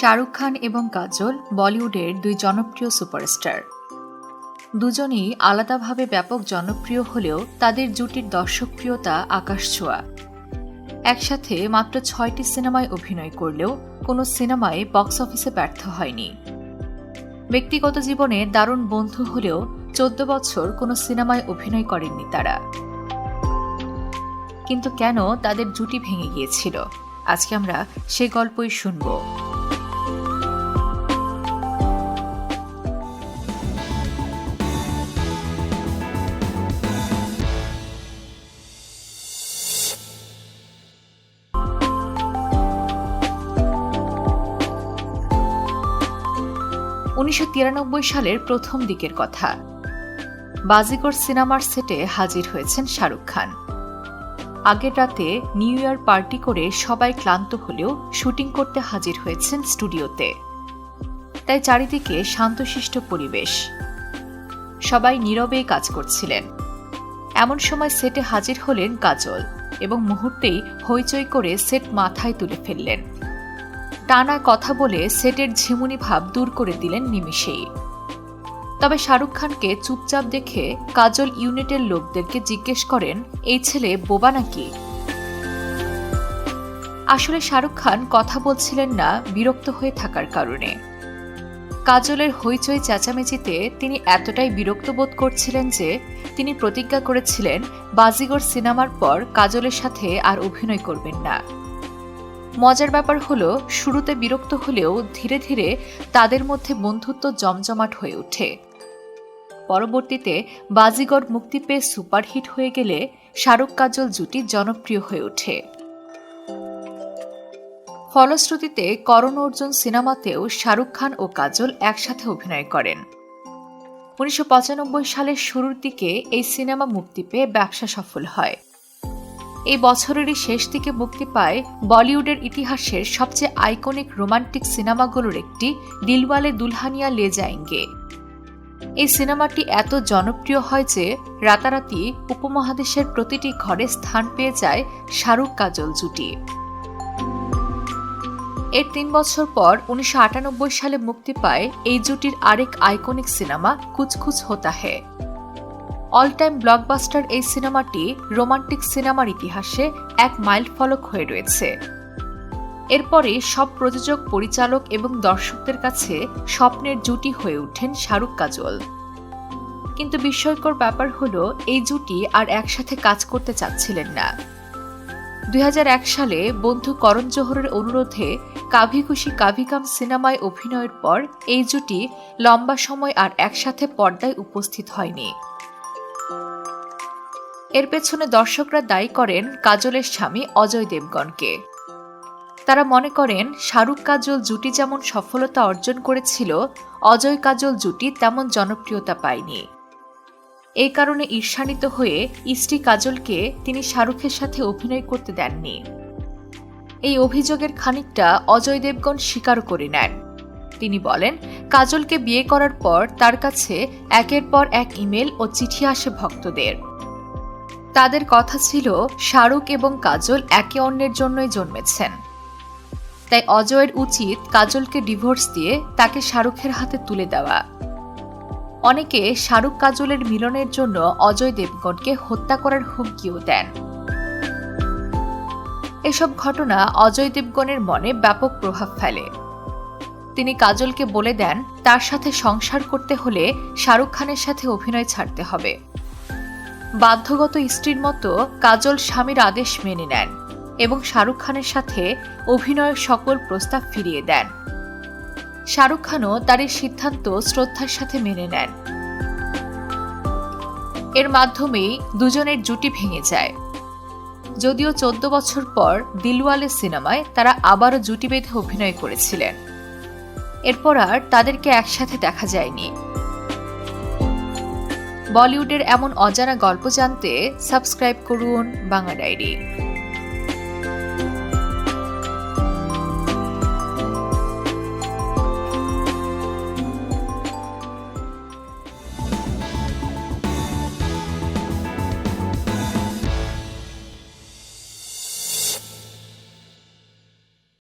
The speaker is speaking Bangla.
শাহরুখ খান এবং কাজল বলিউডের দুই জনপ্রিয় সুপারস্টার। দুজনেই আলাদাভাবে ব্যাপক জনপ্রিয় হলেও তাদের জুটির দর্শকপ্রিয়তা আকাশ ছোঁয়া। একসাথে মাত্র ছয়টি সিনেমায় অভিনয় করলেও কোনো সিনেমায় বক্স অফিসে ব্যর্থ হয়নি। ব্যক্তিগত জীবনে দারুণ বন্ধু হলেও চোদ্দ বছর কোনো সিনেমায় অভিনয় করেননি তারা। কিন্তু কেন তাদের জুটি ভেঙে গিয়েছিল? আজকে আমরা সে গল্পই শুনব। উনিশশো সালের প্রথম দিকের কথা। বাজিকর সিনেমার সেটে হাজির হয়েছেন শাহরুখ খান। আগের রাতে নিউ ইয়ার পার্টি করে সবাই ক্লান্ত হলেও শুটিং করতে হাজির হয়েছেন স্টুডিওতে। তাই চারিদিকে শান্তশিষ্ট পরিবেশ। সবাই নীরবেই কাজ করছিলেন। এমন সময় সেটে হাজির হলেন কাজল এবং মুহূর্তেই হইচই করে সেট মাথায় তুলে ফেললেন। টানা কথা বলে সেটের ঝিমুনি ভাব দূর করে দিলেন নিমিষেই। তবে শাহরুখ খানকে চুপচাপ দেখে কাজল ইউনিটের লোকদেরকে জিজ্ঞেস করেন, এই ছেলে বোবা নাকি? আসলে শাহরুখ খান কথা বলছিলেন না, বিরক্ত হয়ে থাকার কারণে। কাজলের হইচই চেঁচামেচিতে তিনি এতটাই বিরক্ত বোধ করছিলেন যে, তিনি প্রতিজ্ঞা করেছিলেন, বাজিগর সিনেমার পর কাজলের সাথে আর অভিনয় করবেন না। মজার ব্যাপার হলো, শুরুতে বিরক্ত হলেও ধীরে ধীরে তাদের মধ্যে বন্ধুত্ব জমজমাট হয়ে ওঠে। পরবর্তীতে বাজিগর মুক্তি পেয়ে সুপারহিট হয়ে গেলে শাহরুখ কাজল জুটি জনপ্রিয় হয়ে ওঠে। ফলশ্রুতিতে করণ অর্জুন সিনেমাতেও শাহরুখ খান ও কাজল একসাথে অভিনয় করেন। উনিশশো পঁচানব্বই সালের শুরুর দিকে এই সিনেমা মুক্তি পেয়ে ব্যবসা সফল হয়। এই বছরেরই শেষ দিকে মুক্তি পায় বলিউডের ইতিহাসের সবচেয়ে আইকনিক রোমান্টিক সিনেমাগুলোর একটি দিলওয়ালে দুলহানিয়া লে যায়েঙ্গে এই সিনেমাটি এত জনপ্রিয় হয় যে রাতারাতি উপমহাদেশের প্রতিটি ঘরে স্থান পেয়ে যায় শাহরুখ কাজল জুটি। এর তিন বছর পর উনিশশো আটানব্বই সালে মুক্তি পায় এই জুটির আরেক আইকনিক সিনেমা কুচকুচ হোতা হে। অল টাইম ব্লকবাস্টার এই সিনেমাটি রোমান্টিক সিনেমার ইতিহাসে এক মাইল ফলক হয়ে রয়েছে। এরপরে সব প্রযোজক, পরিচালক এবং দর্শকদের কাছে স্বপ্নের জুটি হয়ে ওঠেন শাহরুখ কাজল। কিন্তু বিস্ময়কর ব্যাপার হলো, এই জুটি আর একসাথে কাজ করতে চাচ্ছিলেন না। দুই হাজার এক সালে বন্ধু করণ জোহরের অনুরোধে কাভি খুশি কাভি কাম সিনেমায় অভিনয়ের পর এই জুটি লম্বা সময় আর একসাথে পর্দায় উপস্থিত হয়নি। এর পেছনে দর্শকরা দায়ী করেন কাজলের স্বামী অজয় দেবগণকে। তারা মনে করেন, শাহরুখ কাজল জুটি যেমন সফলতা অর্জন করেছিল, অজয় কাজল জুটি তেমন জনপ্রিয়তা পায়নি। এই কারণে ঈর্ষান্বিত হয়ে ইষ্টি কাজলকে তিনি শাহরুখের সাথে অভিনয় করতে দেননি। এই অভিযোগের খানিকটা অজয় দেবগণ স্বীকার করে নেন। তিনি বলেন, কাজলকে বিয়ে করার পর তার কাছে একের পর এক ইমেল ও চিঠি আসে ভক্তদের। তাদের কথা ছিল, শাহরুখ এবং কাজল একে অন্যের জন্যই জন্মেছেন। তাই অজয়ের উচিত কাজলকে ডিভোর্স দিয়ে তাকে শাহরুখের হাতে তুলে দেওয়া। অনেকে শাহরুখ কাজলের মিলনের জন্য অজয় দেবগণকে হত্যা করার হুমকিও দেন। এসব ঘটনা অজয় দেবগণের মনে ব্যাপক প্রভাব ফেলে। তিনি কাজলকে বলে দেন, তার সাথে সংসার করতে হলে শাহরুখ খানের সাথে অভিনয় ছাড়তে হবে। বাধ্যগত স্ত্রীর মতো কাজল স্বামীর আদেশ মেনে নেন এবং শাহরুখ খানের সাথে অভিনয়ের সকল প্রস্তাব ফিরিয়ে দেন। শাহরুখ খানও তার এই সিদ্ধান্ত শ্রদ্ধার সাথে মেনে নেন। এর মাধ্যমেই দুজনের জুটি ভেঙে যায়। যদিও চোদ্দ বছর পর দিলওয়ালে সিনেমায় তারা আবারও জুটি বেঁধে অভিনয় করেছিলেন। এরপর আর তাদেরকে একসাথে দেখা যায়নি। বলিউডের এমন অজানা গল্প জানতে সাবস্ক্রাইব করুন বাংলা ডায়েরি।